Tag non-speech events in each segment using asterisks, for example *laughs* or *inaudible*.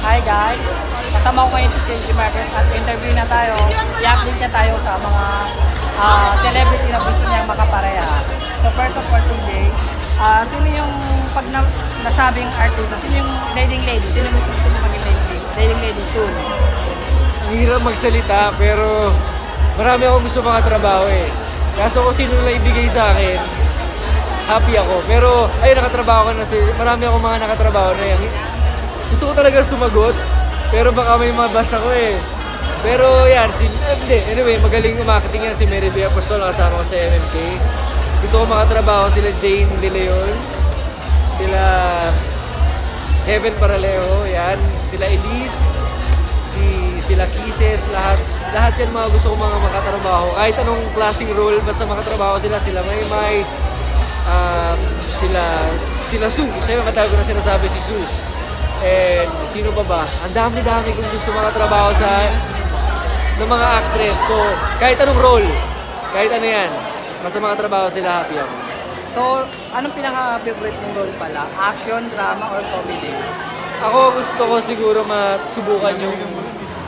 Hi guys! Kasama ko ngayon si KJ Marcos at interview na tayo. I-update na tayo sa mga ah, celebrity na gusto niyang makapareha. So first of all today, ah, sino yung pag na, nasabing artist, sino yung leading lady? Sino yung gusto, mo maging lady? Leading lady soon. Ang hirap magsalita pero marami akong gusto makatrabaho eh. Kaso kung sino na ibigay sa akin, happy ako. Pero ayun, nakatrabaho ko na si, marami akong mga nakatrabaho na yan. Gusto ko talaga sumagot, pero baka may mabash ako eh. Pero yan, si, eh, anyway, magaling umarketing yan si Mary Bea Apostol, kasama ko sa MMK. Gusto ko makatrabaho sila Jane De Leon, sila Heaven Paralejo, yan, sila Elise, si sila Kisses, lahat lahat yan mga gusto ko mga makatrabaho. Kahit anong klaseng role, basta makatrabaho sila, sila May May, um, sila sila Sue. Siyempre matagal ko na sinasabi si Sue. Sino pa ba? Ang dami-dami kong gusto makatrabaho sa ng mga actress. So, kahit anong role, kahit ano yan, basta makatrabaho sila, happy ako. So, anong pinaka-favorite mong role pala? Action, drama, or comedy? Ako gusto ko siguro masubukan yung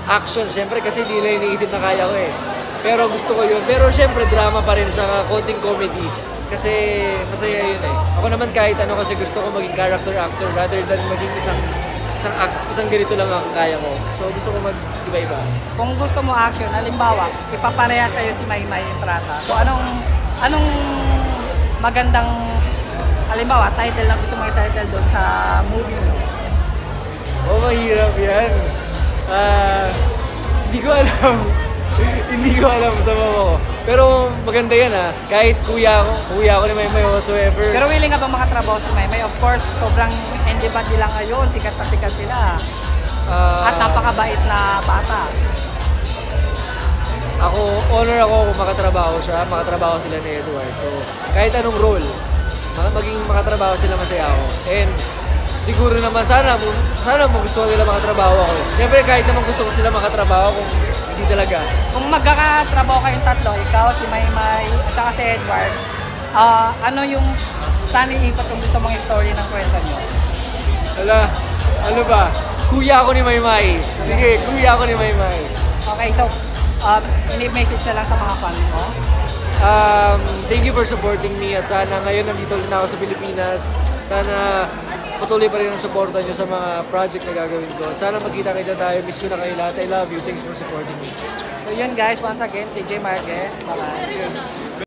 action. Siyempre kasi di na iniisip na kaya ko eh. Pero gusto ko yun. Pero siyempre drama pa rin siya, konting comedy. Kasi masaya yun eh. Ako naman kahit ano kasi gusto ko maging character actor rather than maging isang isang isang ganito lang ang kaya ko. So gusto ko mag-iba-iba. Kung gusto mo action, halimbawa, ipapareha sa'yo si Maymay Entrata. So anong anong magandang halimbawa, title na gusto mo i-title doon sa movie mo? Oh, mahirap yan. Ah, hindi ko alam. *laughs* hindi ko alam sa mama ko. Pero maganda yan ah. Kahit kuya ko, kuya ko ni Maymay whatsoever. Pero willing ka ba makatrabaho si Maymay? Of course, sobrang indie band nila ngayon. Sikat na sikat sila. Ah, At napakabait na bata. Ako, honor ako kung makatrabaho siya, makatrabaho sila ni Edward. So, kahit anong role, maging makatrabaho sila masaya ako. And siguro naman sana, sana magustuhan nila makatrabaho ako. Siyempre kahit naman gusto ko sila makatrabaho kung hindi talaga. Kung magkakatrabaho kayong tatlo, ikaw, si Maymay, at saka si Edward, ah, ano yung saan iipat kung gusto mong story ng kwento nyo? Wala, ano ba? Kuya ako ni Maymay. Sige, kuya ako ni Maymay. Okay, so, uh, ini-message na lang sa mga fans mo. Um, thank you for supporting me at sana ngayon nandito ulit na ako sa Pilipinas. Sana patuloy pa rin ang suporta nyo sa mga project na gagawin ko. Sana magkita kayo tayo. Miss ko na kayo lahat. I love you. Thanks for supporting me. So yun guys, once again, TJ Marquez. Bye-bye.